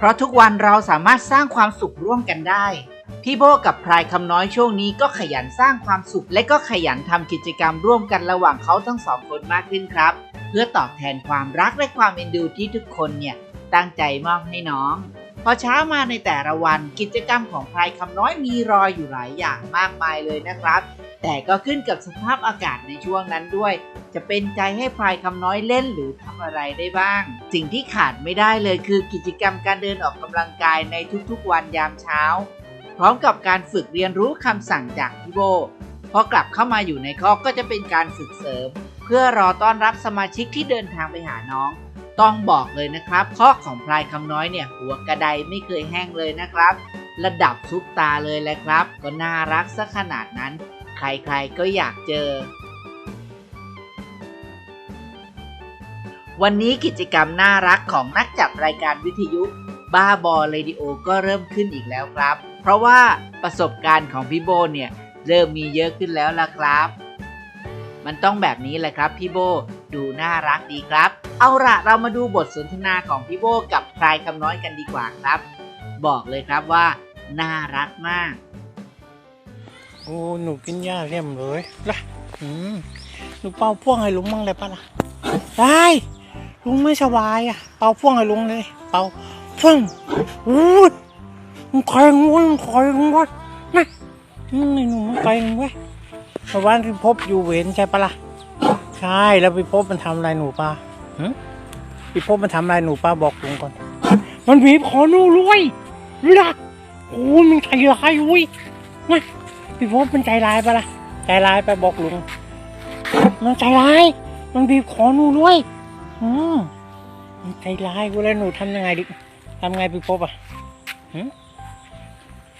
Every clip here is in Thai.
เพราะทุกวันเราสามารถสร้างความสุขร่วมกันได้ พี่โบกับพลายคำน้อยช่วงนี้ก็ขยันสร้างความสุข และก็ขยันทำกิจกรรมร่วมกันระหว่างเขาทั้งสองคนมากขึ้นครับ เพื่อตอบแทนความรักและความเอ็นดูที่ทุกคนเนี่ยตั้งใจมอบให้น้อง พอเช้ามาในแต่ละวันกิจกรรมของพลายคำน้อยมีรออยู่หลายอย่างมากมายเลยนะครับ แต่ก็ขึ้นกับสภาพอากาศในช่วงนั้นด้วย จะเป็นใจให้พลายคำน้อยเล่นหรือทำอะไรได้บ้าง สิ่งที่ขาดไม่ได้เลยคือกิจกรรมการเดินออกกำลังกายในทุกๆวันยามเช้า พร้อมกับการฝึกเรียนรู้คำสั่งจากพี่โบพอกลับเข้ามาอยู่ในคอกก็จะเป็นการฝึกเสริม เพื่อรอต้อนรับสมาชิกที่เดินทางไปหาน้อง ต้องบอกเลยนะครับคอกของพลายคำน้อยเนี่ย หัวกระไดไม่เคยแห้งเลยนะครับ ระดับซุปตาเลยแหละครับ ก็น่ารักซะขนาดนั้น ใครๆก็อยากเจอ วันนี้กิจกรรมน่ารักของนักจัดรายการวิทยุบ้าบอเรดิโอก็เริ่มขึ้นอีกแล้วครับ เพราะว่าประสบการณ์ของพี่โบเนี่ยเริ่มมีเยอะขึ้นแล้วล่ะครับ มันต้องแบบนี้แหละครับพี่โบดูน่ารักดีครับ เอาละเรามาดูบทสนทนาของพี่โบกับพลายคำน้อยกันดีกว่าครับ บอกเลยครับว่า น่ารักมาก อ้หนูกินหญ้าเรียมเลยล่ะอืมหนูเป่าพ่วงให้ลุงมั่งได้ปะล่ะได้ลุงไม่สบายอะ เป่าพ่วงให้ลุงเลย เป่าพ่วงอู้ยมันแข็งว้ยมันแข็งว้ยนะอืมนี่หนูมันแข็งเว้ยเมื่อวานพี่พบอยู่เวรใช่ปะล่ะใช่แล้วพี่พบมันทำอะไรหนูปะหึพี่พบมันทำอะไรหนูปะบอกลุงก่อน มันบีบคอหนูรวยล่ะโอ้ยมันใจร้ายเว้ยนะ พี่พบมันใจร้ายปะล่ะใจร้ายไปบอกลุงมันใจร้าย มันบีบคอหนูด้วยอืมมันใจร้ายกูแล้วหนูทำยังไงดิทำไงพี่พบอะหื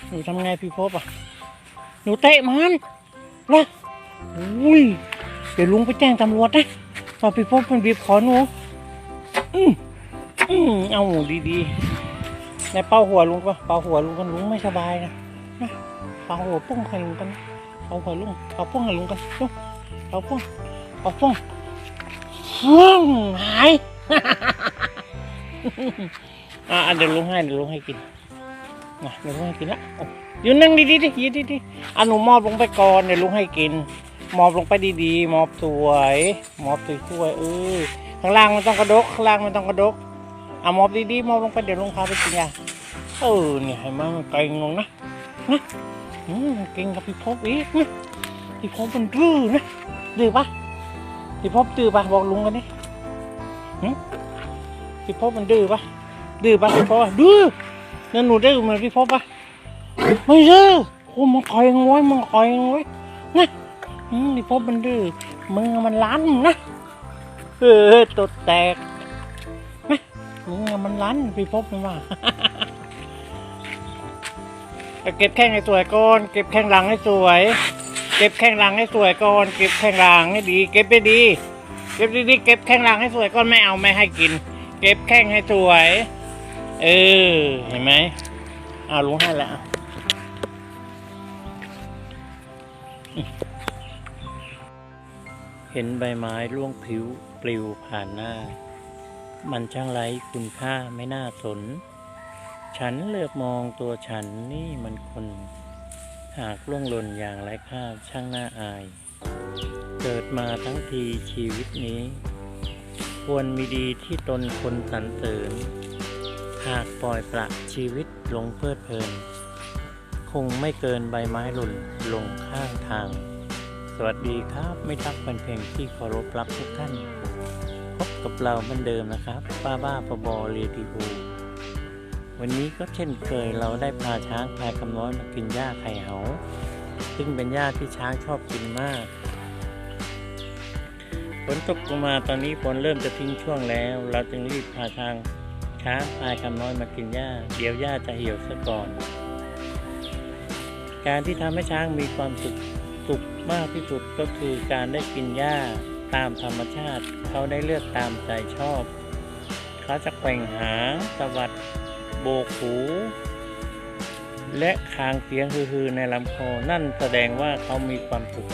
หนูทำไงพี่พบอะหนูเตะมันนะอุ้ยเดี๋ยวลุงไปแจ้งตำรวจนะว่าพี่พบมันบีบคอหนูอืมอืมเอาดีๆในเป้าหัวลุงก็เป้าหัวลุงกันลุงไม่สบายนะ เอาหัวป้องให้ลุงกันเอาหัวลุงเอาป้องให้ลุงกันลุงเอาป้องเอาป้องฮึ่มหายอะเดี๋ยวลุงให้เดี๋ยวลุงให้กินนะเดี๋ยวลุงให้กินละอยู่นั่งดีๆดิยืนดีๆอะหนูมอบลงไปก่อนเดี๋ยวลุงให้กินมอบลงไปดีๆมอบสวยมอบสวยๆเออข้างล่างมันต้องกระดกข้างล่างมันต้องกระดกอะมอบดีๆมอบลงไปเดี๋ยวลุงพาไปกินยาเออเนี่ยให้มันมันไกลงงนะอืม เก่งกับพี่พบอีกนะพี่พบมันดื้อนะดื้อปะพี่พบดื้อปะบอกลุงกันดิพี่พบมันดื้อปะดื้อปะพี่พบดื้อนั่นหนูดื้อเหมือนพี่พบปะไม่ดื้อโอ้มันคอยงอยมันคอยงอยนะพี่พบมันดื้อมือมันลั่นนะเออตดแตกนะมือมันลั่นพี่พบมันว่า เก็บแข้งให้สวยก่อน เก็บแข้งหลังให้สวย เก็บแข้งหลังให้สวยก่อน เก็บแข้งหลังให้ดี เก็บไปดี เก็บดีๆเก็บแข้งหลังให้สวยก่อนไม่เอาไม่ให้กิน เก็บแข้งให้สวย เออ เห็นไหมเอาลุงให้แล้วเห็นใบไม้ร่วงพลิ้วปลิวผ่านหน้า มันช่างไร้คุณค่าไม่น่าสน ฉันเลือกมองตัวฉันนี่มันคน หากล่วงหล่นอย่างไร้ค่าช่างน่าอาย เกิดมาทั้งทีชีวิตนี้ ควรมีดีที่ตนคนสรรเสริญ หากปล่อยประชีวิตลงเพลิดเพลิน คงไม่เกินใบไม้หล่นลงข้างทาง สวัสดีครับไม่ทักเป็นเพลงที่เคารพรักทุกท่าน พบกับเราเหมือนเดิมนะครับ ป้าบ้าปบอเรียดีบู วันนี้ก็เช่นเคยเราได้พาช้างพายคำน้อยมากินหญ้าไข่เหา ซึ่งเป็นหญ้าที่ช้างชอบกินมาก ฝนตกลงมาตอนนี้ฝนเริ่มจะทิ้งช่วงแล้ว เราจึงรีบพาช้างช้างพายคำน้อยมากินหญ้า เดี๋ยวหญ้าจะเหี่ยวซะก่อน การที่ทำให้ช้างมีความสุขสุขมากที่สุดก็คือการได้กินหญ้าตามธรรมชาติ เขาได้เลือกตามใจชอบ เขาจะแกว่งหางสะบัด โบกหู และคางเสียงฮือๆในลำคอ นั่นแสดงว่าเขามีความสุข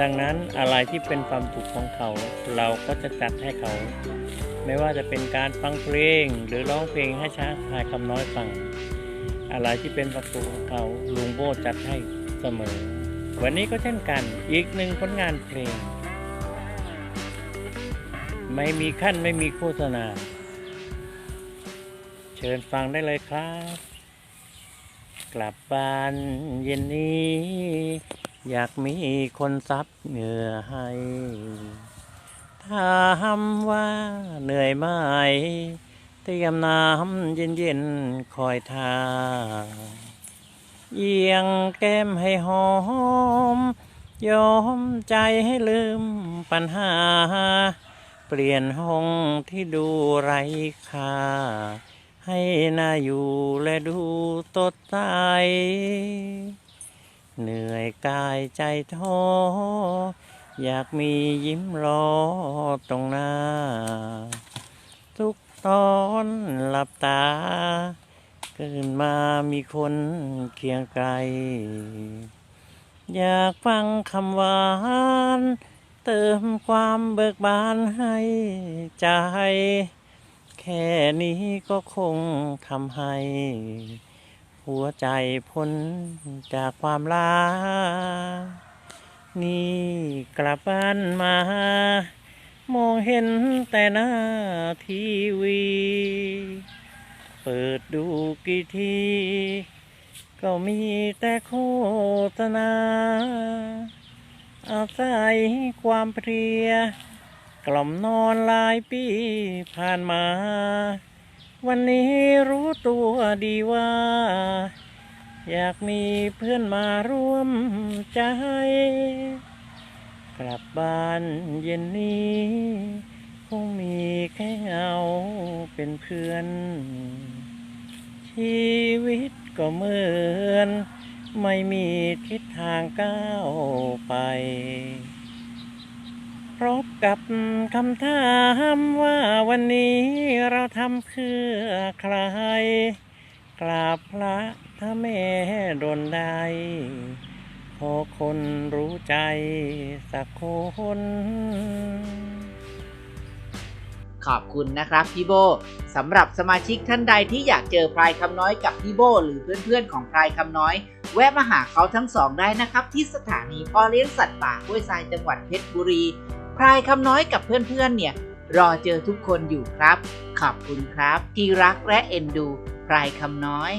ดังนั้นอะไรที่เป็นความสุขของเขา เราก็จะจัดให้เขา ไม่ว่าจะเป็นการฟังเพลง หรือร้องเพลงให้ช้างพลายคำน้อยฟัง อะไรที่เป็นประตูของเขาลุงโบจัดให้เสมอ วันนี้ก็เช่นกัน อีกหนึ่งผลงานเพลง ไม่มีขั้นไม่มีโฆษณา เชิญฟังได้เลยครับ กลับบ้านเย็นนี้ อยากมีคนซับเหงื่อให้ถามว่าเหนื่อยไหมเตรียมน้ำเย็นๆคอยทาเอียงแก้มให้หอม ยอมใจให้ลืมปัญหา เปลี่ยนห้องที่ดูไร้ค่า ให้น่าอยู่และดูตดใสเหนื่อยกายใจท้อ อยากมียิ้มรอตรงหน้า ทุกตอนหลับตาตื่นมามีคนเคียงไกล อยากฟังคำหวาน เติมความเบิกบานให้ใจ ค่นี้ก็คงทำให้ หัวใจพ้นจากความลานี่กลับบ้านมา มองเห็นแต่หน้าทีวี เปิดดูกี่ที ก็มีแต่โฆษณาอาศัยความเพลีย กล่อมนอนหลายปีผ่านมา วันนี้รู้ตัวดีว่า อยากมีเพื่อนมาร่วมใจ กลับบ้านเย็นนี้ คงมีแค่เงาเป็นเพื่อน ชีวิตก็เหมือน ไม่มีทิศทางก้าวไป พบกับคำถามว่าวันนี้เราทำเพื่อใคร กราบพระถ้าแม่โดนใดขอคนรู้ใจสักคน ขอบคุณนะครับพี่โบสำหรับสมาชิกท่านใดที่อยากเจอพลายคำน้อยกับพี่โบหรือเพื่อนๆของพลายคำน้อย แวะมาหาเขาทั้งสองได้นะครับ ที่สถานีพ่อเลี้ยงสัตว์ป่าห้วยทรายจังหวัดเพชรบุรี พลายคำน้อยกับเพื่อนๆเนี่ย รอเจอทุกคนอยู่ครับ ขอบคุณครับ ที่รักและเอ็นดูพลายคำน้อย